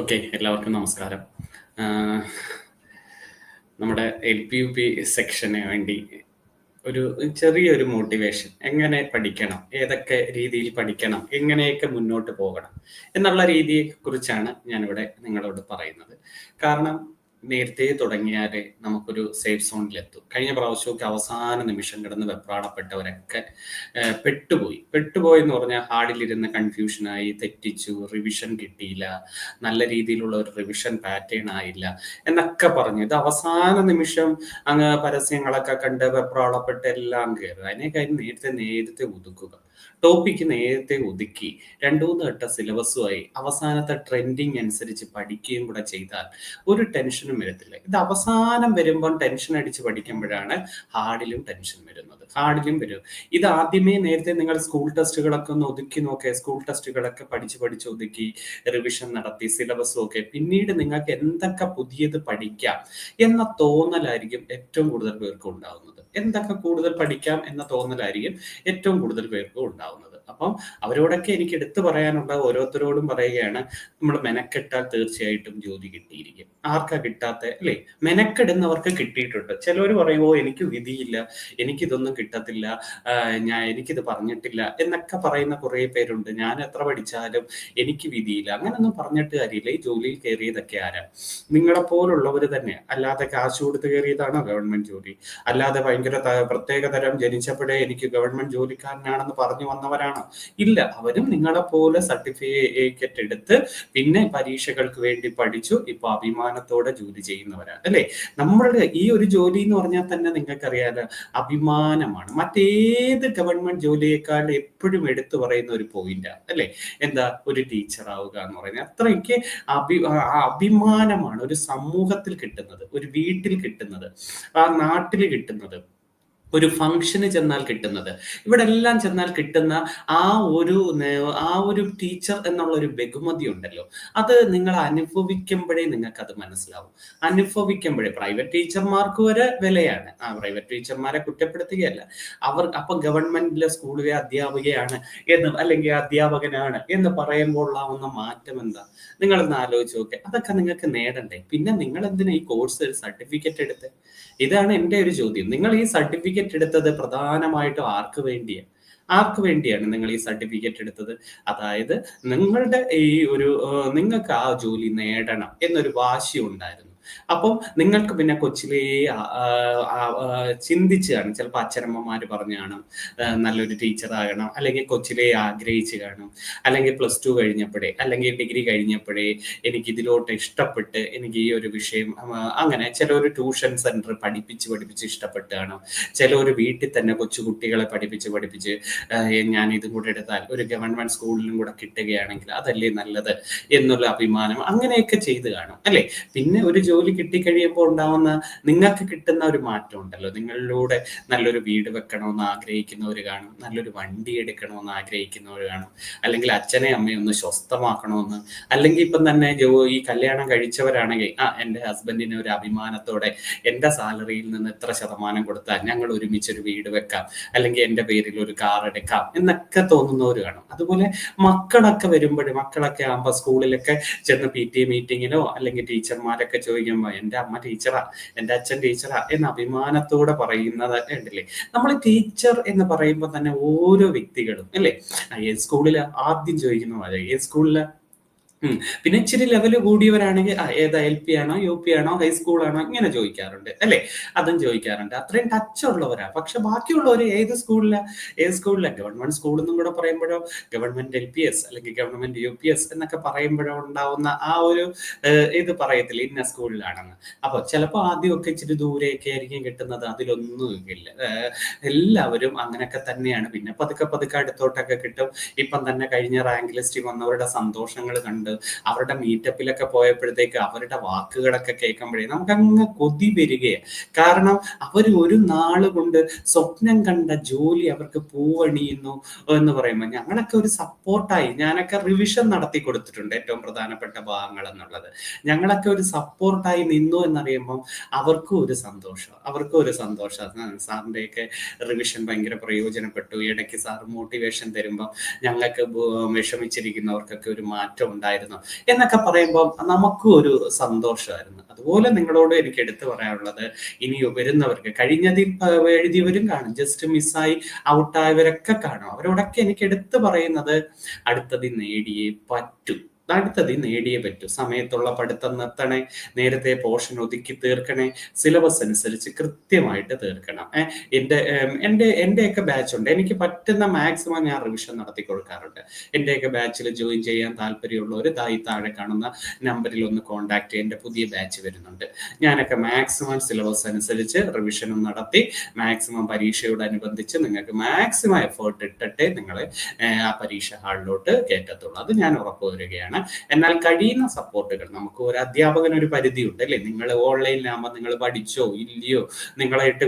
Okay എല്ലാവർക്കും നമസ്കാരം. നമ്മുടെ എൽ പി യു പി സെക്ഷന് വേണ്ടി ഒരു ചെറിയൊരു മോട്ടിവേഷൻ എങ്ങനെ പഠിക്കണം? ഏതൊക്കെ രീതിയിൽ പഠിക്കണം? എങ്ങനെയൊക്കെ മുന്നോട്ട് പോകണം? എന്നുള്ള രീതിയെ കുറിച്ചാണ് ഞാനിവിടെ നിങ്ങളോട് പറയുന്നത്. കാരണം നേരത്തെ തുടങ്ങിയാലേ നമുക്കൊരു സേഫ് സോണിലെത്തും കഴിഞ്ഞ പ്രാവശ്യമൊക്കെ അവസാന നിമിഷം കിടന്ന് വെപ്രാടപ്പെട്ടവരൊക്കെ പെട്ടുപോയി. പെട്ടുപോയി എന്ന് പറഞ്ഞാൽ ഹാർഡിലിരുന്ന് കൺഫ്യൂഷനായി തെറ്റിച്ചു റിവിഷൻ കിട്ടിയില്ല നല്ല രീതിയിലുള്ള ഒരു റിവിഷൻ പാറ്റേൺ ആയില്ല എന്നൊക്കെ പറഞ്ഞു. ഇത് അവസാന നിമിഷം അങ്ങ് പരസ്യങ്ങളൊക്കെ കണ്ട് വെപ്രാളപ്പെട്ട് എല്ലാം കയറുക അതിനെ കാര്യം നേരത്തെ നേരത്തെ ഒതുക്കുക. ടോപ്പിക്ക് നേരത്തെ ഒതുക്കി. രണ്ടു മൂന്ന് ഘട്ട സിലബസുമായി അവസാനത്തെ ട്രെൻഡിങ് അനുസരിച്ച് പഠിക്കുകയും കൂടെ ചെയ്താൽ ഒരു ടെൻഷനും വരത്തില്ല. ഇത് അവസാനം വരുമ്പോൾ ടെൻഷൻ അടിച്ച് പഠിക്കുമ്പോഴാണ് ഹാർഡിലും ടെൻഷൻ വരുന്നത്. ഹാർഡിലും വരും. ഇത് ആദ്യമേ നേരത്തെ നിങ്ങൾ സ്കൂൾ ടെസ്റ്റുകളൊക്കെ ഒന്ന് ഒതുക്കി നോക്കിയ സ്കൂൾ ടെസ്റ്റുകളൊക്കെ പഠിച്ച് പഠിച്ച് ഒതുക്കി റിവിഷൻ നടത്തി സിലബസും ഒക്കെ പിന്നീട് നിങ്ങൾക്ക് എന്തൊക്കെ പുതിയത് പഠിക്കാം എന്ന തോന്നലായിരിക്കും ഏറ്റവും കൂടുതൽ പേർക്ക് ഉണ്ടാകുന്നത് എന്തൊക്കെ കൂടുതൽ പഠിക്കാം എന്ന തോന്നലായിരിക്കും ഏറ്റവും കൂടുതൽ പേർക്ക് ഉണ്ടാകുന്നത് അപ്പം അവരോടൊക്കെ എനിക്ക് എടുത്തു പറയാനുള്ള ഓരോരുത്തരോടും പറയുകയാണ് നമ്മൾ മെനക്കെട്ടാൽ തീർച്ചയായിട്ടും ജോലി കിട്ടിയിരിക്കും. ആർക്കാ കിട്ടാത്ത? അല്ലേ? മെനക്കെടുന്നവർക്ക് കിട്ടിയിട്ടുണ്ട്. ചിലവർ പറയുമോ എനിക്ക് വിധിയില്ല എനിക്കിതൊന്നും കിട്ടത്തില്ല ഞാൻ എനിക്കിത് പറഞ്ഞിട്ടില്ല എന്നൊക്കെ പറയുന്ന കുറെ പേരുണ്ട്. ഞാൻ എത്ര പഠിച്ചാലും എനിക്ക് വിധിയില്ല. അങ്ങനൊന്നും പറഞ്ഞിട്ട് കാര്യമില്ല. ഈ ജോലിയിൽ കയറിയതൊക്കെ ആരാ? നിങ്ങളെ പോലുള്ളവർ തന്നെ. അല്ലാതെ കാശ് കൊടുത്ത് കയറിയതാണോ ഗവൺമെന്റ് ജോലി? അല്ലാതെ ഭയങ്കര പ്രത്യേക തരം ജനിച്ചപ്പോഴേ എനിക്ക് ഗവൺമെന്റ് ജോലിക്കാരനാണെന്ന് പറഞ്ഞു വന്നവരാണോ ഇല്ല. അവരും നിങ്ങളെ പോലെ സർട്ടിഫിക്കറ്റ് എടുത്ത് പിന്നെ പരീക്ഷകൾക്ക് വേണ്ടി പഠിച്ചു ഇപ്പൊ അഭിമാനത്തോടെ ജോലി ചെയ്യുന്നവരാണ് അല്ലെ? നമ്മളുടെ ഈ ഒരു ജോലി എന്ന് പറഞ്ഞാൽ തന്നെ നിങ്ങൾക്കറിയാലോ അഭിമാനമാണ്. മറ്റേത് ഗവൺമെന്റ് ജോലിയേക്കാൾ എപ്പോഴും എടുത്തു പറയുന്ന ഒരു പോയിന്റാണ് അല്ലെ? എന്താ? ഒരു ടീച്ചർ ആവുക എന്ന് പറയുന്നത്. അത്രയ്ക്ക് അഭി അഭിമാനമാണ് ഒരു സമൂഹത്തിൽ കിട്ടുന്നത് ഒരു വീട്ടിൽ കിട്ടുന്നത് ആ നാട്ടിൽ കിട്ടുന്നത്. ഒരു ഫംഗ്ഷന് ചെന്നാൽ കിട്ടുന്നത്. ഇവിടെ എല്ലാം ചെന്നാൽ കിട്ടുന്ന ആ ഒരു ആ ഒരു ടീച്ചർ എന്നുള്ള ഒരു ബഹുമതി ഉണ്ടല്ലോ അത് നിങ്ങൾ അനുഭവിക്കുമ്പോഴേ നിങ്ങൾക്ക് അത് മനസ്സിലാവും. അനുഭവിക്കുമ്പോഴേ പ്രൈവറ്റ് ടീച്ചർമാർക്ക് വരെ വിലയാണ്. ആ പ്രൈവറ്റ് ടീച്ചർമാരെ കുറ്റപ്പെടുത്തുകയല്ല. അവർ അപ്പൊ ഗവൺമെന്റിലെ സ്കൂളിലെ അധ്യാപികയാണ് എന്ന് അല്ലെങ്കിൽ അധ്യാപകനാണ് എന്ന് പറയുമ്പോൾ ഉള്ള മാറ്റം എന്താ? നിങ്ങൾ ഒന്ന് ആലോചിച്ച് നോക്കെ. അതൊക്കെ നിങ്ങൾക്ക് നേടണ്ടേ? പിന്നെ നിങ്ങൾ എന്തിനാ ഈ കോഴ്സ് സർട്ടിഫിക്കറ്റ് എടുത്ത്? ഇതാണ് എന്റെ ഒരു ചോദ്യം. നിങ്ങൾ ഈ സർട്ടിഫിക്കറ്റ് എടുത്തത് പ്രധാനമായിട്ടും ആർക്ക് വേണ്ടിയാണ് ആർക്ക് വേണ്ടിയാണ് നിങ്ങൾ ഈ സർട്ടിഫിക്കറ്റ് എടുത്തത്? അതായത് നിങ്ങളുടെ ഈ ഒരു നിങ്ങൾക്ക് ആ ജോലി നേടണം എന്നൊരു വാശി ഉണ്ടായിരുന്നു അപ്പം നിങ്ങൾക്ക് പിന്നെ കൊച്ചിലേ ചിന്തിച്ച് കാണും ചിലപ്പോൾ അച്ഛനമ്മമാര് പറഞ്ഞു കാണും നല്ലൊരു ടീച്ചർ ആകണം അല്ലെങ്കിൽ കൊച്ചിലേ ആഗ്രഹിച്ച് കാണും. അല്ലെങ്കിൽ പ്ലസ് ടു കഴിഞ്ഞപ്പോഴേ അല്ലെങ്കിൽ ഡിഗ്രി കഴിഞ്ഞപ്പോഴേ എനിക്ക് ഇതിലോട്ട് ഇഷ്ടപ്പെട്ട് എനിക്ക് ഈ ഒരു വിഷയം അങ്ങനെ ചില ഒരു ട്യൂഷൻ സെന്റർ പഠിപ്പിച്ച് പഠിപ്പിച്ച് ഇഷ്ടപ്പെട്ട് കാണും. ചില ഒരു വീട്ടിൽ തന്നെ കൊച്ചു കുട്ടികളെ പഠിപ്പിച്ച് പഠിപ്പിച്ച് ഞാൻ ഇതും കൂടെ എടുത്താൽ ഒരു ഗവൺമെന്റ് സ്കൂളിലും കൂടെ കിട്ടുകയാണെങ്കിൽ അതല്ലേ നല്ലത് എന്നുള്ള അഭിമാനം അങ്ങനെയൊക്കെ ചെയ്ത് കാണും അല്ലേ? പിന്നെ ഒരു ജോലി കിട്ടിക്കഴിയുമ്പോൾ ഉണ്ടാവുന്ന നിങ്ങൾക്ക് കിട്ടുന്ന ഒരു മാറ്റം ഉണ്ടല്ലോ. നിങ്ങളിലൂടെ നല്ലൊരു വീട് വെക്കണമെന്ന് ആഗ്രഹിക്കുന്നവർ കാണും. നല്ലൊരു വണ്ടി എടുക്കണമെന്ന് ആഗ്രഹിക്കുന്നവർ കാണും. അല്ലെങ്കിൽ അച്ഛനെ അമ്മയെ ഒന്ന് സ്വസ്ഥമാക്കണമെന്ന്. അല്ലെങ്കിൽ ഇപ്പം തന്നെ ജോ ഈ കല്യാണം കഴിച്ചവരാണെങ്കിൽ ആ എന്റെ ഹസ്ബൻഡിന് ഒരു അഭിമാനത്തോടെ എന്റെ സാലറിയിൽ നിന്ന് എത്ര ശതമാനം കൊടുത്താൽ ഞങ്ങൾ ഒരുമിച്ച് ഒരു വീട് വെക്കാം. അല്ലെങ്കിൽ എന്റെ പേരിൽ ഒരു കാർ എടുക്കാം എന്നൊക്കെ തോന്നുന്നവർ കാണും. അതുപോലെ മക്കളൊക്കെ വരുമ്പോഴും മക്കളൊക്കെ ആകുമ്പോൾ സ്കൂളിലൊക്കെ ചെന്ന് പി ടി എ മീറ്റിങ്ങിലോ അല്ലെങ്കിൽ ടീച്ചർമാരൊക്കെ ചോദിക്കുമ്പോൾ എന്റെ അമ്മ ടീച്ചറാ എന്റെ അച്ഛൻ ടീച്ചറാ എന്ന അഭിമാനത്തോടെ പറയുന്നത് ഉണ്ടല്ലേ നമ്മൾ ടീച്ചർ എന്ന് പറയുമ്പോൾ തന്നെ ഓരോ വ്യക്തികളും അല്ലേ സ്കൂളിൽ ആദ്യം ചോദിക്കുന്ന പോലെ സ്കൂളിൽ. പിന്നെ ഇച്ചിരി ലെവൽ കൂടിയവരാണെങ്കിൽ ഏതാ എൽ പി ആണോ യു പി ആണോ ഹൈസ്കൂൾ ആണോ ഇങ്ങനെ ചോദിക്കാറുണ്ട് അല്ലെ? അതും ചോദിക്കാറുണ്ട്. അത്രയും ടച്ച് ഉള്ളവരാ. പക്ഷെ ബാക്കിയുള്ളവർ ഏത് സ്കൂളിലാ ഏത് സ്കൂളിലാ ഗവൺമെന്റ് സ്കൂൾ എന്നും കൂടെ പറയുമ്പോഴോ ഗവൺമെന്റ് എൽ പി എസ് അല്ലെങ്കിൽ ഗവൺമെന്റ് യു പി എസ് എന്നൊക്കെ പറയുമ്പോഴോ ഉണ്ടാവുന്ന ആ ഒരു ഇത് പറയത്തില്ല ഇന്ന സ്കൂളിലാണെന്ന് അപ്പൊ ചിലപ്പോൾ ആദ്യമൊക്കെ ഇച്ചിരി ദൂരെയൊക്കെ ആയിരിക്കും കിട്ടുന്നത്. അതിലൊന്നും ഇല്ല. എല്ലാവരും അങ്ങനെയൊക്കെ തന്നെയാണ്. പിന്നെ പതുക്കെ പതുക്കെ അടുത്തോട്ടൊക്കെ കിട്ടും. ഇപ്പം തന്നെ കഴിഞ്ഞ റാങ്ക് ലിസ്റ്റിൽ വന്നവരുടെ സന്തോഷങ്ങൾ കണ്ട്. അവരുടെ മീറ്റപ്പിലൊക്കെ പോയപ്പോഴത്തേക്ക് അവരുടെ വാക്കുകളൊക്കെ കേൾക്കുമ്പോഴേ നമുക്ക് അങ്ങ് കൊതി വരികയാണ്. കാരണം അവർ ഒരു നാൾ കൊണ്ട് സ്വപ്നം കണ്ട ജോലി അവർക്ക് പൂവണിയുന്നു എന്ന് പറയുമ്പോൾ ഞങ്ങളൊക്കെ ഒരു സപ്പോർട്ടായി ഞാനൊക്കെ റിവിഷൻ നടത്തി കൊടുത്തിട്ടുണ്ട് ഏറ്റവും പ്രധാനപ്പെട്ട ഭാഗങ്ങൾ എന്നുള്ളത്. ഞങ്ങളൊക്കെ ഒരു സപ്പോർട്ടായി നിന്നു എന്നറിയുമ്പം അവർക്കും ഒരു സന്തോഷം. അവർക്കും ഒരു സന്തോഷം. സാറിന്റെയൊക്കെ റിവിഷൻ ഭയങ്കര പ്രയോജനപ്പെട്ടു. ഇടയ്ക്ക് സാർ മോട്ടിവേഷൻ തരുമ്പോൾ ഞങ്ങൾക്ക് വിഷമിച്ചിരിക്കുന്നവർക്കൊക്കെ ഒരു മാറ്റം ഉണ്ടായിരുന്നു ഉണ്ടായിരുന്നു. എന്നൊക്കെ പറയുമ്പോൾ നമുക്കും ഒരു സന്തോഷമായിരുന്നു. അതുപോലെ നിങ്ങളോട് എനിക്ക് എടുത്തു പറയാനുള്ളത് ഇനി വരുന്നവർക്ക് കഴിഞ്ഞതിൽ എഴുതിയവരും കാണും. ജസ്റ്റ് മിസ്സായി ഔട്ടായവരൊക്കെ കാണും. അവരോടൊക്കെ എനിക്ക് എടുത്തു പറയുന്നത് അടുത്തത് നേടിയേ പറ്റൂ. അടുത്തത് നേടിയേ പറ്റൂ. സമയത്തുള്ള പഠിത്തം നിർത്തണേ നേരത്തെ പോർഷൻ ഒതുക്കി തീർക്കണേ സിലബസ് അനുസരിച്ച് കൃത്യമായിട്ട് തീർക്കണം. എന്റെ എന്റെ എന്റെയൊക്കെ ബാച്ച് ഉണ്ട്. എനിക്ക് പറ്റുന്ന മാക്സിമം ഞാൻ റിവിഷൻ നടത്തി കൊടുക്കാറുണ്ട്. എന്റെയൊക്കെ ബാച്ചിൽ ജോയിൻ ചെയ്യാൻ താല്പര്യമുള്ളവർ തായി താഴെ കാണുന്ന നമ്പറിൽ ഒന്ന് കോൺടാക്ട് ചെയ്യുക എന്റെ പുതിയ ബാച്ച് വരുന്നുണ്ട്. ഞാനൊക്കെ മാക്സിമം സിലബസ് അനുസരിച്ച് റിവിഷനും നടത്തി മാക്സിമം പരീക്ഷയോടനുബന്ധിച്ച് നിങ്ങൾക്ക് മാക്സിമം എഫേർട്ട് ഇട്ടിട്ടേ നിങ്ങൾ ആ പരീക്ഷ ഹാളിലോട്ട് കയറ്റത്തുള്ളൂ അത് ഞാൻ ഉറപ്പുവരികയാണ് എന്നാൽ കഴിയുന്ന സപ്പോർട്ടുകൾ നമുക്ക് ഒരു അധ്യാപകന് ഒരു പരിധിയുണ്ട് അല്ലേ? നിങ്ങൾ ഓൺലൈനിലാകുമ്പോൾ നിങ്ങൾ പഠിച്ചോ ഇല്ലയോ? നിങ്ങളായിട്ട്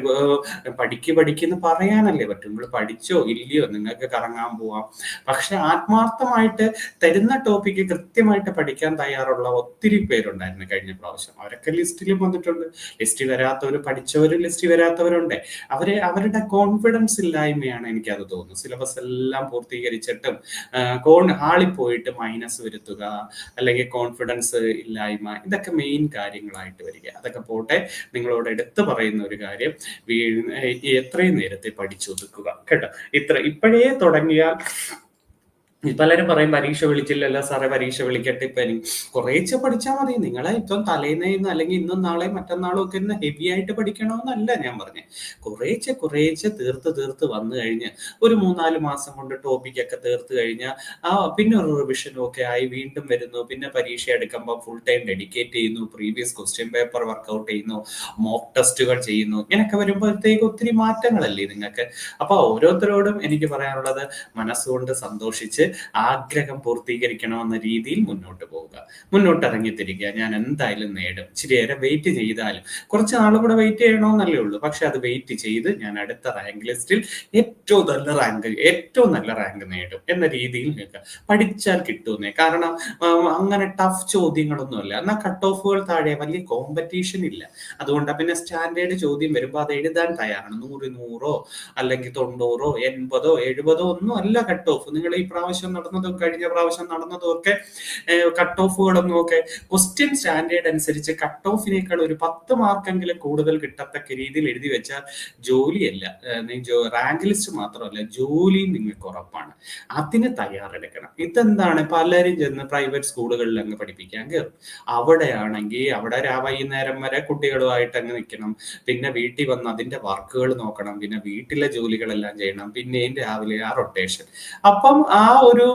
പഠിക്ക് പഠിക്കുന്ന പറയാനല്ലേ പറ്റും. നിങ്ങൾ പഠിച്ചോ ഇല്ലയോ? നിങ്ങൾക്ക് കറങ്ങാൻ പോവാം. പക്ഷെ ആത്മാർത്ഥമായിട്ട് തരുന്ന ടോപ്പിക്ക് കൃത്യമായിട്ട് പഠിക്കാൻ തയ്യാറുള്ള ഒത്തിരി പേരുണ്ടായിരുന്നു കഴിഞ്ഞ പ്രാവശ്യം. അവരൊക്കെ ലിസ്റ്റിലും വന്നിട്ടുണ്ട്. ലിസ്റ്റ് വരാത്തവർ പഠിച്ചവർ ലിസ്റ്റ് വരാത്തവരുണ്ട്. അവരെ അവരുടെ കോൺഫിഡൻസ് ഇല്ലായ്മയാണ് എനിക്കത് തോന്നുന്നത്. സിലബസ് എല്ലാം പൂർത്തീകരിച്ചിട്ടും കോൺ ഹാളിൽ പോയിട്ട് മൈനസ് വരുത്തുക അല്ലെങ്കിൽ കോൺഫിഡൻസ് ഇല്ലായ്മ ഇതൊക്കെ മെയിൻ കാര്യങ്ങളായിട്ട് വരിക. അതൊക്കെ പോട്ടെ നിങ്ങളോട് എടുത്തു പറയുന്ന ഒരു കാര്യം എത്രയും നേരത്തെ പഠിച്ചൊതുക്കുക. കേട്ടോ? ഇത്ര ഇപ്പോഴേ തുടങ്ങിയാൽ പലരും പറയും പരീക്ഷ വിളിച്ചില്ലല്ലോ സാറേ പരീക്ഷ വിളിക്കട്ടെ ഇപ്പൊ കുറേച്ച് പഠിച്ചാൽ മതി. നിങ്ങളെ ഇപ്പം തലേന്ന് അല്ലെങ്കിൽ ഇന്നും നാളെ മറ്റന്നാളും ഒക്കെ ഇന്ന് ഹെവി ആയിട്ട് പഠിക്കണമെന്നല്ല ഞാൻ പറഞ്ഞത് കുറേച്ച് കുറേച്ച് തീർത്ത് തീർത്ത് വന്നു കഴിഞ്ഞ് ഒരു മൂന്നാൽ മാസം കൊണ്ട് ടോപ്പിക് ഒക്കെ തീർത്ത് കഴിഞ്ഞാൽ ആ പിന്നെ ഒരു റിവിഷനും ഒക്കെ ആയി വീണ്ടും വരുന്നു. പിന്നെ പരീക്ഷ എടുക്കുമ്പോൾ ഫുൾ ടൈം ഡെഡിക്കേറ്റ് ചെയ്യുന്നു. Previous question paper work out ചെയ്യുന്നു. മോക്ക് ടെസ്റ്റുകൾ ചെയ്യുന്നു. ഇങ്ങനെയൊക്കെ വരുമ്പോഴത്തേക്ക് ഒത്തിരി മാറ്റങ്ങളല്ലേ നിങ്ങൾക്ക് അപ്പൊ ഓരോരുത്തരോടും എനിക്ക് പറയാനുള്ളത് മനസ്സുകൊണ്ട് സന്തോഷിച്ച് ആഗ്രഹം പൂർത്തീകരിക്കണമെന്ന രീതിയിൽ മുന്നോട്ട് പോവുക. മുന്നോട്ട് ഇറങ്ങിത്തിരിക്കുക ഞാൻ എന്തായാലും നേടും. ഇച്ചിരിയേറെ വെയിറ്റ് ചെയ്താലും കുറച്ച് നാളുകൂടെ വെയിറ്റ് ചെയ്യണമെന്നല്ലേ ഉള്ളൂ. പക്ഷെ അത് വെയിറ്റ് ചെയ്ത് ഞാൻ അടുത്ത റാങ്ക് ലിസ്റ്റിൽ ഏറ്റവും നല്ല റാങ്ക് ഏറ്റവും നല്ല റാങ്ക് നേടും എന്ന രീതിയിൽ നിൽക്കുക. പഠിച്ചാൽ കിട്ടുന്നേ കാരണം അങ്ങനെ ടഫ് ചോദ്യങ്ങളൊന്നുമല്ല. എന്നാൽ കട്ട് ഓഫുകൾ താഴെ വലിയ കോമ്പറ്റീഷൻ ഇല്ല. അതുകൊണ്ട് പിന്നെ സ്റ്റാൻഡേർഡ് ചോദ്യം വരുമ്പോൾ അത് എഴുതാൻ തയ്യാറാണ്. നൂറ് നൂറോ അല്ലെങ്കിൽ തൊണ്ണൂറോ എൺപതോ എഴുപതോ ഒന്നും അല്ല കട്ട് ഓഫ് നിങ്ങൾ ഈ പ്രാവശ്യം നടന്നതും കഴിഞ്ഞ പ്രാവശ്യം നടന്നതും ഒക്കെ കട്ട് ഓഫുകളൊന്നും ഒക്കെ ക്വസ്റ്റ്യൻ സ്റ്റാൻഡേർഡ് അനുസരിച്ച് കട്ട് ഓഫിനേക്കാൾ ഒരു പത്ത് മാർക്കെങ്കിലും കൂടുതൽ കിട്ടത്തക്ക രീതിയിൽ എഴുതി വെച്ചാൽ ജോലിയല്ല. റാങ്ക് ലിസ്റ്റ് മാത്രമല്ല ജോലിയും നിങ്ങൾക്ക് ഉറപ്പാണ്. അതിന് തയ്യാറെടുക്കണം. ഇതെന്താണ്? പലരും ചെന്ന് പ്രൈവറ്റ് സ്കൂളുകളിൽ അങ്ങ് പഠിപ്പിക്കാൻ കയറും. അവിടെയാണെങ്കിൽ അവിടെ വൈകുന്നേരം വരെ കുട്ടികളുമായിട്ട് അങ്ങ് നിൽക്കണം. പിന്നെ വീട്ടിൽ വന്ന് അതിന്റെ വർക്കുകൾ നോക്കണം. പിന്നെ വീട്ടിലെ ജോലികളെല്ലാം ചെയ്യണം. പിന്നെയും രാവിലെ ആ റൊട്ടേഷൻ അപ്പം ആ ഒരു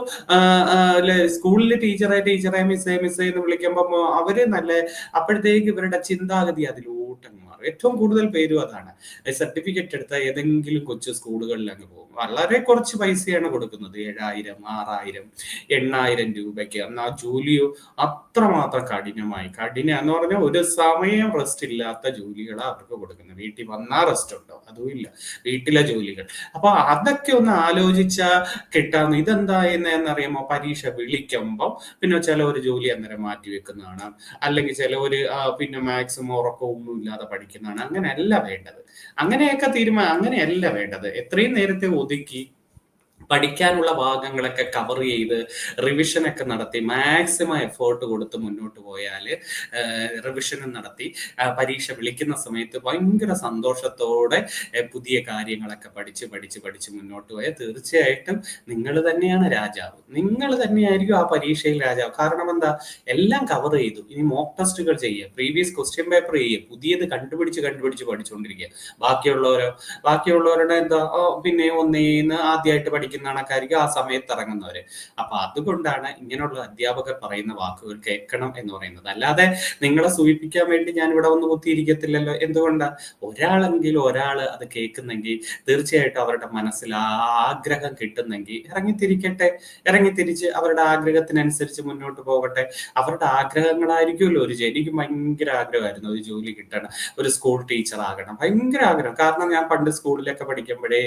സ്കൂളിൽ ടീച്ചറെ ടീച്ചറെ മിസ്സേ മിസ്സേ എന്ന് വിളിക്കുമ്പോൾ അവർ നല്ല അപ്പോഴത്തേക്ക് ഇവരുടെ ചിന്താഗതി അതിലൂട്ടങ്ങ് മാറും. ഏറ്റവും കൂടുതൽ പേരും അതാണ്. സർട്ടിഫിക്കറ്റ് എടുത്ത ഏതെങ്കിലും കൊച്ചു സ്കൂളുകളിൽ അങ്ങ് പോകും. വളരെ കുറച്ച് പൈസയാണ് കൊടുക്കുന്നത്. ഏഴായിരം ആറായിരം എണ്ണായിരം രൂപയ്ക്ക്. എന്നാൽ ജോലിയോ അത്രമാത്രം കഠിനമായി. കഠിന എന്ന് പറഞ്ഞാൽ ഒരു സമയം റെസ്റ്റ് ഇല്ലാത്ത ജോലികളാണ് അവർക്ക് കൊടുക്കുന്നത്. വീട്ടിൽ വന്നാൽ റെസ്റ്റ് ഉണ്ടോ? അതും ഇല്ല. വീട്ടിലെ ജോലികൾ. അപ്പൊ അതൊക്കെ ഒന്ന് ആലോചിച്ച കിട്ടാന്ന്. ഇതെന്താ എന്നറിയുമ്പോ പരീക്ഷ വിളിക്കുമ്പോൾ പിന്നെ ചില ഒരു ജോലി അന്നേരം മാറ്റി വെക്കുന്നതാണ്. അല്ലെങ്കിൽ ചില ഒരു പിന്നെ മാക്സിമം ഉറക്കമൊന്നും ഇല്ലാതെ പഠിക്കുന്നതാണ്. അങ്ങനെയല്ല വേണ്ടത്. അങ്ങനെയൊക്കെ തീരുമാനം അങ്ങനെയല്ല വേണ്ടത്. എത്രയും നേരത്തെ ഒതുക്കി പഠിക്കാനുള്ള ഭാഗങ്ങളൊക്കെ കവർ ചെയ്ത് റിവിഷനൊക്കെ നടത്തി മാക്സിമം എഫേർട്ട് കൊടുത്ത് മുന്നോട്ട് പോയാൽ റിവിഷനും നടത്തി പരീക്ഷ വിളിക്കുന്ന സമയത്ത് ഭയങ്കര സന്തോഷത്തോടെ പുതിയ കാര്യങ്ങളൊക്കെ പഠിച്ച് പഠിച്ച് പഠിച്ച് മുന്നോട്ട് പോയാൽ തീർച്ചയായിട്ടും നിങ്ങൾ തന്നെയാണ് രാജാവ്. നിങ്ങൾ തന്നെയായിരിക്കും ആ പരീക്ഷയിൽ രാജാവ്. കാരണം എന്താ? എല്ലാം കവർ ചെയ്തു. ഇനി മോക്ക് ടെസ്റ്റുകൾ ചെയ്യുക. പ്രീവിയസ് ക്വസ്റ്റ്യൻ പേപ്പർ ചെയ്യുക. പുതിയത് കണ്ടുപിടിച്ച് കണ്ടുപിടിച്ച് പഠിച്ചുകൊണ്ടിരിക്കുക ബാക്കിയുള്ളവരോ? ബാക്കിയുള്ളവരുടെ എന്താ? പിന്നെ ഒന്നേന്ന് ആദ്യമായിട്ട് പഠിക്കുക പഠിക്കുന്ന കണക്കായിരിക്കും ആ സമയത്ത് ഇറങ്ങുന്നവര്. അപ്പൊ അതുകൊണ്ടാണ് ഇങ്ങനെയുള്ള അധ്യാപകർ പറയുന്ന വാക്കുകൾ കേൾക്കണം എന്ന് പറയുന്നത്. അല്ലാതെ നിങ്ങളെ സൂചിപ്പിക്കാൻ വേണ്ടി ഞാൻ ഇവിടെ വന്ന് കുത്തിയിരിക്കത്തില്ലല്ലോ. എന്തുകൊണ്ടാ? ഒരാളെങ്കിലും ഒരാൾ അത് കേൾക്കുന്നെങ്കിൽ തീർച്ചയായിട്ടും അവരുടെ മനസ്സിൽ ആഗ്രഹം കിട്ടുന്നെങ്കിൽ ഇറങ്ങിത്തിരിക്കട്ടെ. ഇറങ്ങിത്തിരിച്ച് അവരുടെ ആഗ്രഹത്തിനനുസരിച്ച് മുന്നോട്ട് പോകട്ടെ. അവരുടെ ആഗ്രഹങ്ങളായിരിക്കുമല്ലോ ഒരു എനിക്ക് ഭയങ്കര ആഗ്രഹമായിരുന്നു ഒരു ജോലി കിട്ടണം. ഒരു സ്കൂൾ ടീച്ചർ ആകണം ഭയങ്കര ആഗ്രഹം. കാരണം ഞാൻ പണ്ട് സ്കൂളിലൊക്കെ പഠിക്കുമ്പോഴേ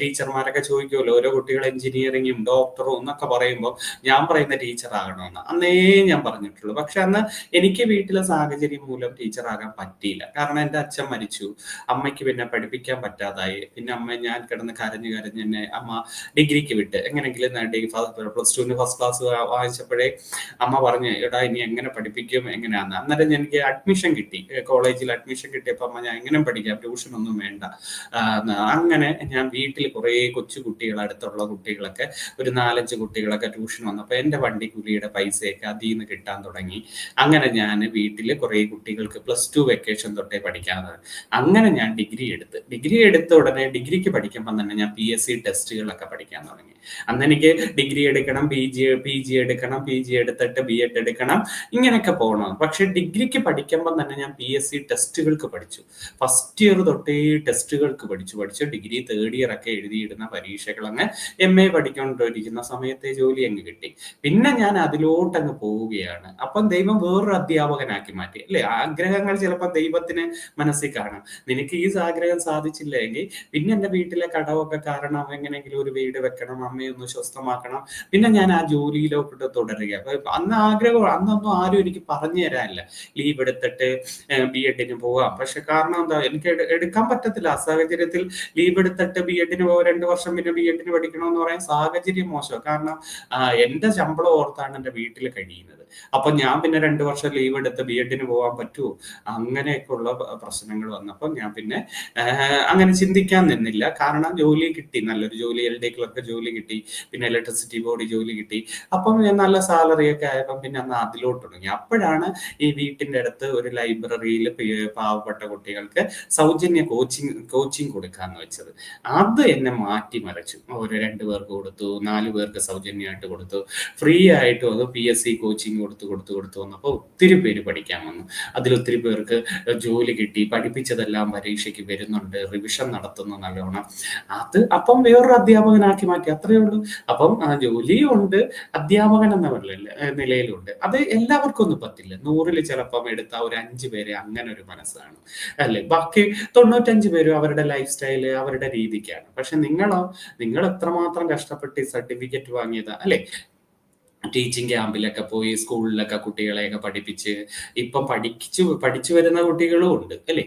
ടീച്ചർമാരൊക്കെ ചോദിക്കുമല്ലോ ഓരോ കുട്ടികൾ എഞ്ചിനീയറിങ്ങും ഡോക്ടറും എന്നൊക്കെ പറയുമ്പോൾ ഞാൻ പറയുന്ന ടീച്ചർ ആകണമെന്ന്. അന്നേ ഞാൻ പറഞ്ഞിട്ടുള്ളൂ. പക്ഷെ അന്ന് എനിക്ക് വീട്ടിലെ സാഹചര്യം മൂലം ടീച്ചർ ആകാൻ പറ്റിയില്ല. കാരണം എന്റെ അച്ഛൻ മരിച്ചു. അമ്മയ്ക്ക് പിന്നെ പഠിപ്പിക്കാൻ പറ്റാതായി. പിന്നെ അമ്മ ഞാൻ കിടന്ന് കരഞ്ഞു കരഞ്ഞ് എന്നെ അമ്മ ഡിഗ്രിക്ക് വിട്ട് എങ്ങനെയെങ്കിലും നേടി പ്ലസ് ടുവിന് ഫസ്റ്റ് ക്ലാസ് വാങ്ങിച്ചപ്പോഴേ അമ്മ പറഞ്ഞു എടാ ഇനി എങ്ങനെ പഠിപ്പിക്കും? എങ്ങനെയാന്ന്? അന്നേരം എനിക്ക് അഡ്മിഷൻ കിട്ടി. കോളേജിൽ അഡ്മിഷൻ കിട്ടിയപ്പോൾ അമ്മ ഞാൻ എങ്ങനെ പഠിക്കാം. ട്യൂഷൻ ഒന്നും വേണ്ട അങ്ങനെ ഞാൻ വീട്ടിൽ കുറേ കൊച്ചു കുട്ടികൾ അടുത്തുള്ള കുട്ടികളൊക്കെ ഒരു നാലഞ്ച് കുട്ടികളൊക്കെ ട്യൂഷൻ വന്നപ്പോൾ എന്റെ വണ്ടിക്കൂലിയുടെ പൈസയൊക്കെ അതിൽ നിന്ന് കിട്ടാൻ തുടങ്ങി. അങ്ങനെ ഞാൻ വീട്ടിൽ കുറേ കുട്ടികൾക്ക് പ്ലസ് ടു വെക്കേഷൻ തൊട്ടേ പഠിക്കാതെ അങ്ങനെ ഞാൻ ഡിഗ്രി എടുത്ത്. ഡിഗ്രി എടുത്ത ഉടനെ ഡിഗ്രിക്ക് പഠിക്കുമ്പോൾ തന്നെ ഞാൻ പി എസ് സി ടെസ്റ്റുകളൊക്കെ പഠിക്കാൻ തുടങ്ങി. അന്ന് എനിക്ക് ഡിഗ്രി എടുക്കണം പി ജി പി ജി എടുക്കണം പി ജി എടുത്തിട്ട് ബി എഡ് എടുക്കണം ഇങ്ങനെയൊക്കെ പോകണം പക്ഷെ ഡിഗ്രിക്ക് പഠിക്കുമ്പോൾ തന്നെ ഞാൻ പി എസ് സി ടെസ്റ്റുകൾക്ക് പഠിച്ചു. ഫസ്റ്റ് ഇയർ തൊട്ടേ ടെസ്റ്റുകൾക്ക് പഠിച്ചു. പഠിച്ചു ഡിഗ്രി തേർഡ് ഇയർ ഒക്കെ എഴുതിയിടുന്ന പരീക്ഷകൾ എം എ പഠിക്കൊണ്ടിരിക്കുന്ന സമയത്തെ ജോലി അങ്ങ് കിട്ടി. പിന്നെ ഞാൻ അതിലോട്ടങ്ങ് പോവുകയാണ്. അപ്പം ദൈവം വേറൊരു അധ്യാപകനാക്കി മാറ്റി. അല്ലെ? ആഗ്രഹങ്ങൾ ചിലപ്പോൾ ദൈവത്തിന് മനസ്സിൽ കാണും. നിനക്ക് ഈ ആഗ്രഹം സാധിച്ചില്ലെങ്കിൽ പിന്നെ എന്റെ വീട്ടിലെ കടമൊക്കെ കാരണം എങ്ങനെയെങ്കിലും ഒരു വീട് വെക്കണം അമ്മയെ ഒന്ന് സ്വസ്ഥമാക്കണം. പിന്നെ ഞാൻ ആ ജോലിയിലോട്ട് തുടരുക അന്ന് ആഗ്രഹം അന്നൊന്നും ആരും എനിക്ക് പറഞ്ഞു തരാനില്ല. ലീവ് എടുത്തിട്ട് ബി എഡിന് പോവാം പക്ഷെ കാരണം എന്താ? എനിക്ക് എടുക്കാൻ പറ്റത്തില്ല. ആ സാഹചര്യത്തിൽ ലീവ് എടുത്തിട്ട് ബി എഡിന് പോകാം രണ്ട് വർഷം പിന്നെ ബി എഡിന് പഠിക്കണമെന്ന് പറയാൻ സാഹചര്യം മോശമാണ് കാരണം എന്റെ ശമ്പളം ഓർത്താണ് എന്റെ വീട്ടിൽ കഴിയുന്നത്. അപ്പൊ ഞാൻ പിന്നെ രണ്ട് വർഷം ലീവ് എടുത്ത് ബി എഡിന് പോകാൻ പറ്റുമോ അങ്ങനെയൊക്കെയുള്ള പ്രശ്നങ്ങൾ വന്നപ്പോൾ ഞാൻ പിന്നെ അങ്ങനെ ചിന്തിക്കാൻ നിന്നില്ല. കാരണം ജോലി കിട്ടി നല്ലൊരു ജോലി എൽ ഡി ക്ലർക്ക് ജോലി കിട്ടി പിന്നെ ഇലക്ട്രിസിറ്റി ബോർഡ് ജോലി കിട്ടി. അപ്പം നല്ല സാലറി ഒക്കെ ആയപ്പോൾ പിന്നെ അന്ന് അതിലോട്ട് തുടങ്ങി. അപ്പോഴാണ് ഈ വീട്ടിന്റെ അടുത്ത് ഒരു ലൈബ്രറിയിൽ പാവപ്പെട്ട കുട്ടികൾക്ക് സൗജന്യ കോച്ചിങ് കോച്ചിങ് കൊടുക്കാന്ന് വെച്ചത്. അത് എന്നെ മാറ്റിമറിച്ചു ഒരു രണ്ട് പേർക്ക് കൊടുത്തു നാല് പേർക്ക് സൗജന്യമായിട്ട് കൊടുത്തു. ഫ്രീ ആയിട്ടും അത് പി എസ് സി കോച്ചിങ് കൊടുത്ത് കൊടുത്ത് കൊടുത്ത് വന്നപ്പോൾ ഒത്തിരി പേര് പഠിക്കാൻ വന്നു. അതിലൊത്തിരി പേർക്ക് ജോലി കിട്ടി. പഠിപ്പിച്ചതെല്ലാം പരീക്ഷയ്ക്ക് വരുന്നുണ്ട്. റിവിഷൻ നടത്തുന്നു നല്ലോണം. അത് അപ്പം വേറൊരു അധ്യാപകനാക്കി മാറ്റി. അത്രയേ ഉള്ളൂ. അപ്പം ജോലിയുണ്ട്. അധ്യാപകൻ എന്ന നിലയിലുണ്ട്. അത് എല്ലാവർക്കും ഒന്നും പറ്റില്ല. നൂറിൽ ചിലപ്പം എടുത്ത ഒരു അഞ്ച് പേരെ അങ്ങനെ ഒരു മനസ്സാണ് അല്ലെ? ബാക്കി തൊണ്ണൂറ്റഞ്ച് പേരും അവരുടെ ലൈഫ് സ്റ്റൈൽ അവരുടെ രീതിക്കാണ്. പക്ഷെ നിങ്ങളോ നിങ്ങൾ എത്രമാത്രം കഷ്ടപ്പെട്ട് സർട്ടിഫിക്കറ്റ് വാങ്ങിയതാ? അല്ലെ? ടീച്ചിങ് ക്യാമ്പിലൊക്കെ പോയി സ്കൂളിലൊക്കെ കുട്ടികളെയൊക്കെ പഠിപ്പിച്ച് ഇപ്പം പഠിച്ചു പഠിച്ചു വരുന്ന കുട്ടികളും ഉണ്ട് അല്ലേ?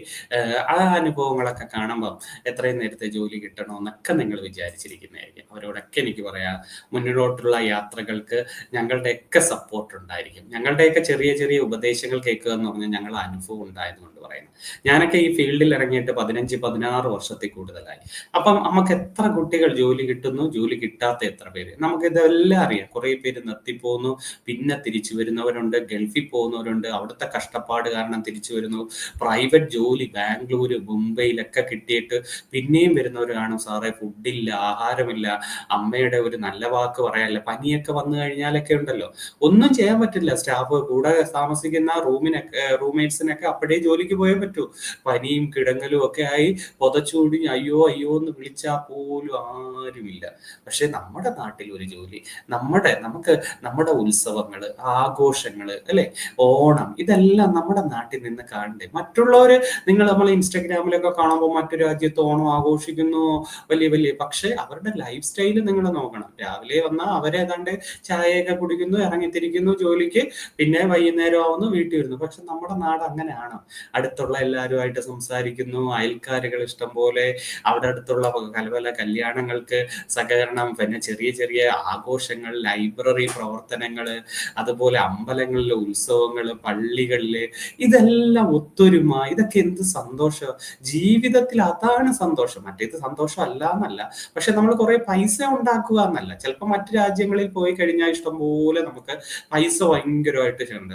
ആ അനുഭവങ്ങളൊക്കെ കാണുമ്പം എത്രയും നേരത്തെ ജോലി കിട്ടണമെന്നൊക്കെ നിങ്ങൾ വിചാരിച്ചിരിക്കുന്നതായിരിക്കും. അവരോടൊക്കെ എനിക്ക് പറയാം മുന്നിലോട്ടുള്ള യാത്രകൾക്ക് ഞങ്ങളുടെയൊക്കെ സപ്പോർട്ട് ഉണ്ടായിരിക്കും. ഞങ്ങളുടെയൊക്കെ ചെറിയ ചെറിയ ഉപദേശങ്ങൾ കേൾക്കുക എന്ന് പറഞ്ഞാൽ ഞങ്ങൾ അനുഭവം ഉണ്ടായതുകൊണ്ട് പറയുന്നത് ഞാനൊക്കെ ഈ ഫീൽഡിൽ ഇറങ്ങിയിട്ട് പതിനഞ്ച് പതിനാറ് വർഷത്തിൽ കൂടുതലായി. അപ്പം നമുക്ക് എത്ര കുട്ടികൾ ജോലി കിട്ടുന്നു? ജോലി കിട്ടാത്ത എത്ര പേര്? നമുക്ക് ഇതെല്ലാം അറിയാം. കുറെ പേര് നിർത്തിപ്പോകുന്നു പിന്നെ. തിരിച്ചു വരുന്നവരുണ്ട്. ഗൾഫിൽ പോകുന്നവരുണ്ട്. അവിടുത്തെ കഷ്ടപ്പാട് കാരണം തിരിച്ചു വരുന്നു. പ്രൈവറ്റ് ജോലി ബാംഗ്ലൂർ മുംബൈയിലൊക്കെ കിട്ടിയിട്ട് പിന്നെയും വരുന്നവർ കാണും. സാറേ ഫുഡില്ല ആഹാരമില്ല. അമ്മയുടെ ഒരു നല്ല വാക്ക് പറയാല്ല പനിയൊക്കെ വന്നു കഴിഞ്ഞാലൊക്കെ ഉണ്ടല്ലോ. ഒന്നും ചെയ്യാൻ പറ്റില്ല. സ്റ്റാഫ് കൂടെ താമസിക്കുന്ന റൂമിനൊക്കെ റൂംമേറ്റ്സിനൊക്കെ അപ്പോഴേ ജോലിക്ക് പോയേ പറ്റൂ. പനിയും കിടങ്ങലും ഒക്കെ ആയി പുതച്ചൂടി അയ്യോ അയ്യോ എന്ന് വിളിച്ചാൽ പോലും ആരുമില്ല. പക്ഷെ നമ്മുടെ നാട്ടിൽ ഒരു ജോലി. നമ്മുടെ നമുക്ക് നമ്മുടെ ഉത്സവങ്ങൾ ആഘോഷങ്ങൾ അല്ലെ? ഓണം ഇതെല്ലാം നമ്മുടെ നാട്ടിൽ നിന്ന് കാണണ്ടേ? മറ്റുള്ളവർ നിങ്ങൾ നമ്മൾ ഇൻസ്റ്റാഗ്രാമിലൊക്കെ കാണുമ്പോൾ മറ്റു രാജ്യത്ത് ഓണം ആഘോഷിക്കുന്നു വലിയ വലിയ പക്ഷേ അവരുടെ ലൈഫ് സ്റ്റൈൽ നിങ്ങൾ നോക്കണം. രാവിലെ വന്നാൽ അവരേതാണ്ട് ചായയൊക്കെ കുടിക്കുന്നു ഇറങ്ങിത്തിരിക്കുന്നു ജോലിക്ക് പിന്നെ വൈകുന്നേരം ആവുന്നു വീട്ടിൽ വരുന്നു. പക്ഷെ നമ്മുടെ നാട് അങ്ങനെയാണ്. അടുത്തുള്ള എല്ലാവരുമായിട്ട് സംസാരിക്കുന്നു അയൽക്കാരുകൾ ഇഷ്ടം പോലെ അവിടെ അടുത്തുള്ള പല പല കല്യാണങ്ങൾക്ക് സഹകരണം പിന്നെ ചെറിയ ചെറിയ ആഘോഷങ്ങൾ ലൈബ്രറി പ്രവർത്തനങ്ങൾ അതുപോലെ അമ്പലങ്ങളിലെ ഉത്സവങ്ങൾ പള്ളികളിൽ ഇതെല്ലാം ഒത്തൊരുമ. ഇതൊക്കെ എന്ത് സന്തോഷം? ജീവിതത്തിൽ അതാണ് സന്തോഷം. മറ്റേത് സന്തോഷം അല്ല എന്നല്ല പക്ഷെ നമ്മൾ കുറെ പൈസ ഉണ്ടാക്കുക എന്നല്ല. ചിലപ്പോൾ മറ്റു രാജ്യങ്ങളിൽ പോയി കഴിഞ്ഞാൽ ഇഷ്ടം പോലെ നമുക്ക് പൈസ ഭയങ്കരമായിട്ട് ഉണ്ട്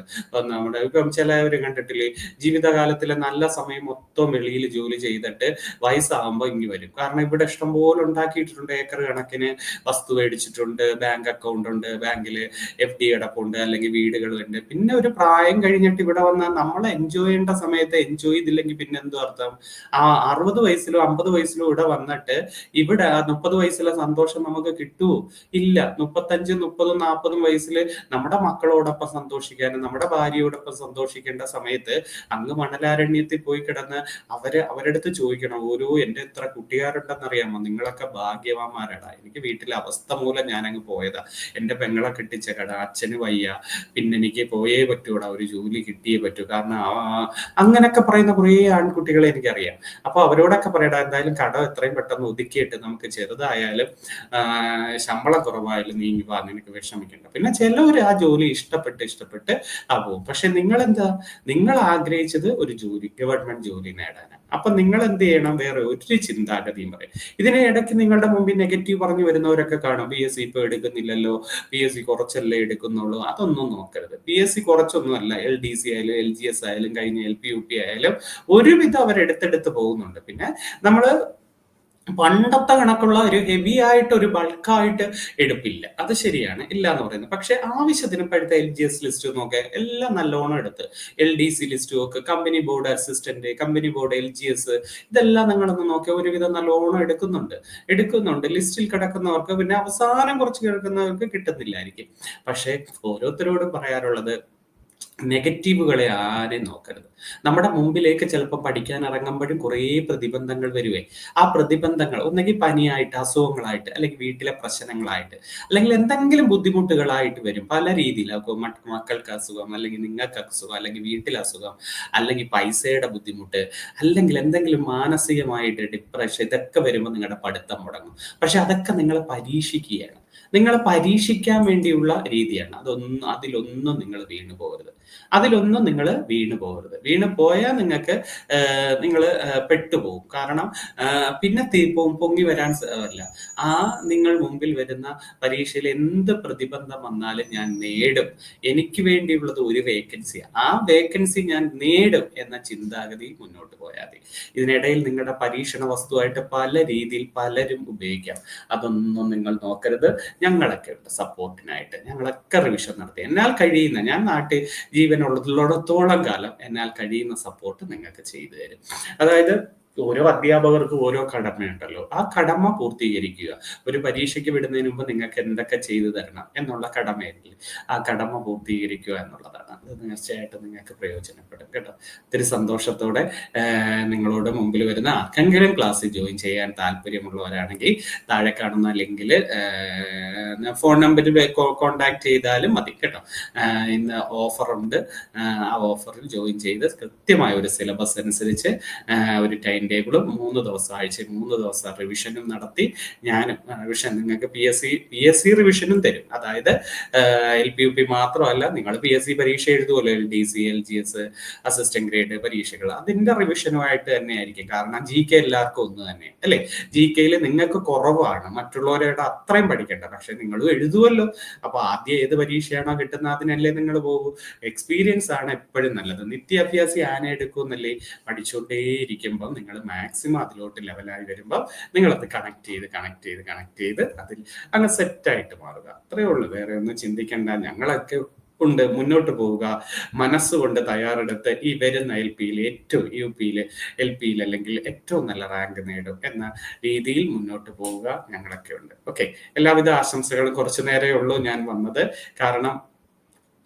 നമ്മുടെ ഇപ്പം ചിലവർ കണ്ടിട്ടില്ലേ? ജീവിതകാലത്തിലെ നല്ല സമയം മൊത്തം വെളിയിൽ ജോലി ചെയ്തിട്ട് വയസ്സാകുമ്പോൾ ഇങ്ങി വരും. കാരണം ഇവിടെ ഇഷ്ടം പോലെ ഉണ്ടാക്കിയിട്ടുണ്ട്. ഏക്കർ കണക്കിന് വസ്തു മേടിച്ചിട്ടുണ്ട്. ബാങ്ക് അക്കൗണ്ട് ഉണ്ട്. ബാങ്കിൽ അല്ലെങ്കിൽ എഫ് ഡി കിടപ്പുണ്ട് അല്ലെങ്കിൽ വീടുകളുണ്ട് പിന്നെ ഒരു പ്രായം കഴിഞ്ഞിട്ട് ഇവിടെ വന്നാൽ നമ്മൾ എൻജോയ് ചെയ്യേണ്ട സമയത്ത് എൻജോയ് ചെയ്തില്ലെങ്കിൽ പിന്നെ എന്തോ അർത്ഥം? ആ അറുപത് വയസ്സിലോ അമ്പത് വയസ്സിലോ ഇവിടെ വന്നിട്ട് ഇവിടെ മുപ്പത് വയസ്സിലെ സന്തോഷം നമുക്ക് കിട്ടുമോ ഇല്ല. മുപ്പത്തഞ്ച് മുപ്പതും നാൽപ്പതും വയസ്സിൽ നമ്മുടെ മക്കളോടൊപ്പം സന്തോഷിക്കാനും നമ്മുടെ ഭാര്യയോടൊപ്പം സന്തോഷിക്കേണ്ട സമയത്ത് അങ്ങ് മണലാരണ്യത്തിൽ പോയി കിടന്ന് അവർ അവരെടുത്ത് ചോദിക്കണം ഓരോ എന്റെ എത്ര കുട്ടികാരുണ്ടെന്ന് അറിയാമോ? നിങ്ങളൊക്കെ ഭാഗ്യവാന്മാരാടാ. എനിക്ക് വീട്ടിലെ അവസ്ഥ മൂലം ഞാൻ അങ്ങ് പോയതാ. എന്റെ പെങ്ങളെ കെട്ടിച്ച കട അച്ഛന് വയ്യ പിന്നെ എനിക്ക് പോയേ പറ്റൂടാ ഒരു ജോലി കിട്ടിയേ പറ്റൂ. കാരണം അങ്ങനെയൊക്കെ പറയുന്ന കുറേ ആൺകുട്ടികളെ എനിക്കറിയാം. അപ്പൊ അവരോടൊക്കെ പറയടാ എന്തായാലും കട എത്രയും പെട്ടെന്ന് ഒതുക്കിയിട്ട് നമുക്ക് ചെറുതായാലും ശമ്പളം കുറവായാലും നീങ്ങി വാ നിനക്ക് വിഷമിക്കണ്ട. പിന്നെ ചിലവർ ആ ജോലി ഇഷ്ടപ്പെട്ട് ഇഷ്ടപ്പെട്ട് ആ പോകും. പക്ഷെ നിങ്ങൾ എന്താ നിങ്ങൾ ആഗ്രഹിച്ചത് ഒരു ജോലി ഗവൺമെന്റ് ജോലി നേടാനാണ്. അപ്പൊ നിങ്ങൾ എന്ത് ചെയ്യണം? വേറെ ഒരു ചിന്താഗതിയും പറയും. ഇതിനെ ഇടയ്ക്ക് നിങ്ങളുടെ മുമ്പിൽ നെഗറ്റീവ് പറഞ്ഞു വരുന്നവരൊക്കെ കാണും. പി എസ് സി ഇപ്പൊ എടുക്കുന്നില്ലല്ലോ. പി എസ് സി കുറച്ചല്ലേ എടുക്കുന്നുള്ളൂ. അതൊന്നും നോക്കരുത്. പി എസ് സി കുറച്ചൊന്നുമല്ല. എൽ ഡി സി ആയാലും എൽ ജി എസ് ആയാലും കഴിഞ്ഞ എൽ പി യു പി ആയാലും ഒരുവിധം അവർ എടുത്തെടുത്ത് പോകുന്നുണ്ട്. പിന്നെ നമ്മൾ പണ്ടത്തെ കണക്കുള്ള ഒരു ഹെവി ആയിട്ട് ഒരു ബൾക്കായിട്ട് എടുപ്പില്ല. അത് ശരിയാണ്. ഇല്ല എന്ന് പറയുന്നത്. പക്ഷെ ആവശ്യത്തിന് ഇപ്പോഴത്തെ എൽ ജി എസ് ലിസ്റ്റ് നോക്കെ എല്ലാം നല്ലോണം എടുത്ത്. എൽ ഡി സി ലിസ്റ്റും ഒക്കെ company board assistant company board L G S ഇതെല്ലാം നിങ്ങളൊന്ന് നോക്കി ഒരുവിധം നല്ലോണം എടുക്കുന്നുണ്ട്. എടുക്കുന്നുണ്ട്. ലിസ്റ്റിൽ കിടക്കുന്നവർക്ക് പിന്നെ അവസാനം കുറച്ച് കിടക്കുന്നവർക്ക് കിട്ടുന്നില്ലായിരിക്കും. പക്ഷെ ഓരോരുത്തരോടും പറയാറുള്ളത് നെഗറ്റീവുകളെ ആരെയും നോക്കരുത്. നമ്മുടെ മുമ്പിലേക്ക് ചിലപ്പോൾ പഠിക്കാൻ ഇറങ്ങുമ്പോഴും കുറേ പ്രതിബന്ധങ്ങൾ വരുവേ. ആ പ്രതിബന്ധങ്ങൾ ഒന്നെങ്കിൽ പനിയായിട്ട് അസുഖങ്ങളായിട്ട് അല്ലെങ്കിൽ വീട്ടിലെ പ്രശ്നങ്ങളായിട്ട് അല്ലെങ്കിൽ എന്തെങ്കിലും ബുദ്ധിമുട്ടുകളായിട്ട് വരും. പല രീതിയിൽ മക്കൾക്ക് അസുഖം അല്ലെങ്കിൽ നിങ്ങൾക്ക് അസുഖം അല്ലെങ്കിൽ വീട്ടിലെ അസുഖം അല്ലെങ്കിൽ പൈസയുടെ ബുദ്ധിമുട്ട് അല്ലെങ്കിൽ എന്തെങ്കിലും മാനസികമായിട്ട് ഡിപ്രഷൻ ഇതൊക്കെ വരുമ്പോൾ നിങ്ങളുടെ പഠിത്തം മുടങ്ങും. പക്ഷെ അതൊക്കെ നിങ്ങൾ പരീക്ഷിക്കുകയാണ്. നിങ്ങൾ പരീക്ഷിക്കാൻ വേണ്ടിയുള്ള രീതിയാണ്. അതൊന്നും അതിലൊന്നും നിങ്ങൾ വീണു പോകരുത് അതിലൊന്നും നിങ്ങൾ വീണു പോകരുത്. വീണു പോയാൽ നിങ്ങൾക്ക് നിങ്ങൾ പെട്ടുപോകും. കാരണം പിന്നെ പൊങ്ങി വരാൻ അല്ല. ആ നിങ്ങൾ മുമ്പിൽ വരുന്ന പരീക്ഷയിൽ എന്ത് പ്രതിബന്ധം വന്നാലും ഞാൻ നേടും. എനിക്ക് വേണ്ടിയുള്ളത് ഒരു വേക്കൻസി ആ. വേക്കൻസി ഞാൻ നേടും എന്ന ചിന്താഗതി മുന്നോട്ട് പോയാൽ മതി. ഇതിനിടയിൽ നിങ്ങളുടെ പരീക്ഷണ വസ്തുവായിട്ട് പല രീതിയിൽ പലരും ഉപയോഗിക്കാം. അതൊന്നും നിങ്ങൾ നോക്കരുത്. ഞങ്ങളൊക്കെ ഉണ്ട്. സപ്പോർട്ടിനായിട്ട് ഞങ്ങളൊക്കെ റിവിഷൻ നടത്തി. എന്നാൽ കഴിയുന്ന ഞാൻ നാട്ടിൽ ജീവനുള്ളതിലോടത്തോളം കാലം എന്നാൽ കഴിയുന്ന സപ്പോർട്ട് നിങ്ങൾക്ക് ചെയ്തു തരും. അതായത് ഓരോ അധ്യാപകർക്കും ഓരോ കടമയുണ്ടല്ലോ. ആ കടമ പൂർത്തീകരിക്കുക. ഒരു പരീക്ഷയ്ക്ക് വിടുന്നതിന് മുമ്പ് നിങ്ങൾക്ക് എന്തൊക്കെ ചെയ്തു തരണം എന്നുള്ള കടമയെങ്കിൽ ആ കടമ പൂർത്തീകരിക്കുക എന്നുള്ളതാണ്. അത് തീർച്ചയായിട്ടും നിങ്ങൾക്ക് പ്രയോജനപ്പെടും കേട്ടോ. ഒത്തിരി സന്തോഷത്തോടെ നിങ്ങളോട് മുമ്പിൽ വരുന്ന ആർക്കെങ്കിലും ക്ലാസ് ജോയിൻ ചെയ്യാൻ താല്പര്യമുള്ളവരാണെങ്കിൽ താഴെ കാണുന്ന ലിങ്കിൽ ഫോൺ നമ്പറിൽ കോണ്ടാക്ട് ചെയ്താലും മതി കേട്ടോ. ഇന്ന് ഓഫറുണ്ട് ആ ഓഫറിൽ ജോയിൻ ചെയ്ത് കൃത്യമായ ഒരു സിലബസ് അനുസരിച്ച് ഒരു ടൈം ടേബിളും മൂന്ന് ദിവസം ആഴ്ച മൂന്ന് ദിവസം റിവിഷനും നടത്തി ഞാനും റിവിഷൻ നിങ്ങൾക്ക് P S C P S C റിവിഷനും തരും. അതായത് എൽ പി യു പി മാത്രമല്ല നിങ്ങൾ പി എസ് സി പരീക്ഷ എഴുതുമല്ലോ L D C L G S assistant grade പരീക്ഷകൾ. അതിന്റെ റിവിഷനുമായിട്ട് തന്നെ ആയിരിക്കും കാരണം ജി കെ എല്ലാവർക്കും ഒന്ന് തന്നെ അല്ലേ? ജി കെയിൽ നിങ്ങൾക്ക് കുറവാണ് മറ്റുള്ളവരുടെ അത്രയും പഠിക്കേണ്ട. പക്ഷെ നിങ്ങൾ എഴുതുമല്ലോ അപ്പൊ ആദ്യം ഏത് പരീക്ഷയാണോ കിട്ടുന്ന അതിനല്ലേ നിങ്ങൾ പോകൂ. എക്സ്പീരിയൻസ് ആണ് എപ്പോഴും നല്ലത്. നിത്യാഭ്യാസി ആന എടുക്കുമെന്നല്ലേ പഠിച്ചുകൊണ്ടേയിരിക്കുമ്പോൾ നിങ്ങൾ മാക്സിമം അതിലോട്ട് ലെവലായി വരുമ്പോൾ നിങ്ങളത് കണക്ട് ചെയ്ത് കണക്ട് ചെയ്ത് കണക്ട് ചെയ്ത് അതിൽ അങ്ങ് സെറ്റായിട്ട് മാറുക. അത്രയേ ഉള്ളൂ. വേറെ ഒന്നും ചിന്തിക്കേണ്ട. ഞങ്ങളൊക്കെ ഉണ്ട് മുന്നോട്ട് പോവുക. മനസ്സുകൊണ്ട് തയ്യാറെടുത്ത് ഈ വരുന്ന എൽ പിയിൽ ഏറ്റവും യു പിയിൽ എൽ പിയിൽ അല്ലെങ്കിൽ ഏറ്റവും നല്ല റാങ്ക് നേടും എന്ന രീതിയിൽ മുന്നോട്ട് പോവുക ഞങ്ങളൊക്കെ ഉണ്ട്. ഓക്കെ എല്ലാവിധ ആശംസകളും കുറച്ചു നേരമേ ഉള്ളൂ ഞാൻ വന്നത്. കാരണം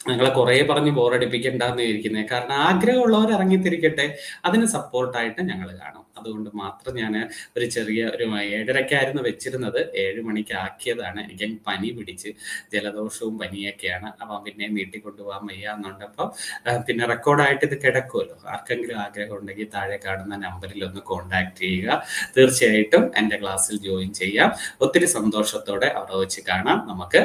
നിങ്ങളെ കുറെ പറഞ്ഞ് ബോറടിപ്പിക്കണ്ടെന്ന് ഇരിക്കുന്നത് കാരണം ആഗ്രഹമുള്ളവർ ഇറങ്ങിത്തിരിക്കട്ടെ. അതിന് സപ്പോർട്ടായിട്ട് ഞങ്ങൾ കാണും. അതുകൊണ്ട് മാത്രം ഞാൻ ഒരു ചെറിയ ഒരു ഏഴരക്കായിരുന്നു വെച്ചിരുന്നത്. ഏഴ് മണിക്ക് ആക്കിയതാണ് എനിക്ക് പനി പിടിച്ച് ജലദോഷവും പനിയൊക്കെയാണ്. അപ്പം പിന്നെ നീട്ടി കൊണ്ടുപോകാൻ വയ്യ എന്നുണ്ടപ്പോൾ പിന്നെ റെക്കോർഡായിട്ട് ഇത് കിടക്കുമല്ലോ ആർക്കെങ്കിലും ആഗ്രഹം ഉണ്ടെങ്കിൽ താഴെ കാണുന്ന നമ്പറിൽ ഒന്ന് കോണ്ടാക്ട് ചെയ്യുക. തീർച്ചയായിട്ടും എന്റെ ക്ലാസ്സിൽ ജോയിൻ ചെയ്യാം. ഒത്തിരി സന്തോഷത്തോടെ അവിടെ വെച്ച് കാണാം. നമുക്ക്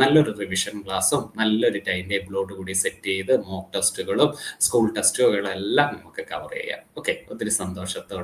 നല്ലൊരു റിവിഷൻ ക്ലാസ്സും നല്ലൊരു ടൈം ടേബിളോട് കൂടി സെറ്റ് ചെയ്ത് മോക്ക് ടെസ്റ്റുകളും സ്കൂൾ ടെസ്റ്റുകളും എല്ലാം നമുക്ക് കവർ ചെയ്യാം. ഓക്കെ? ഒത്തിരി സന്തോഷത്തോടെ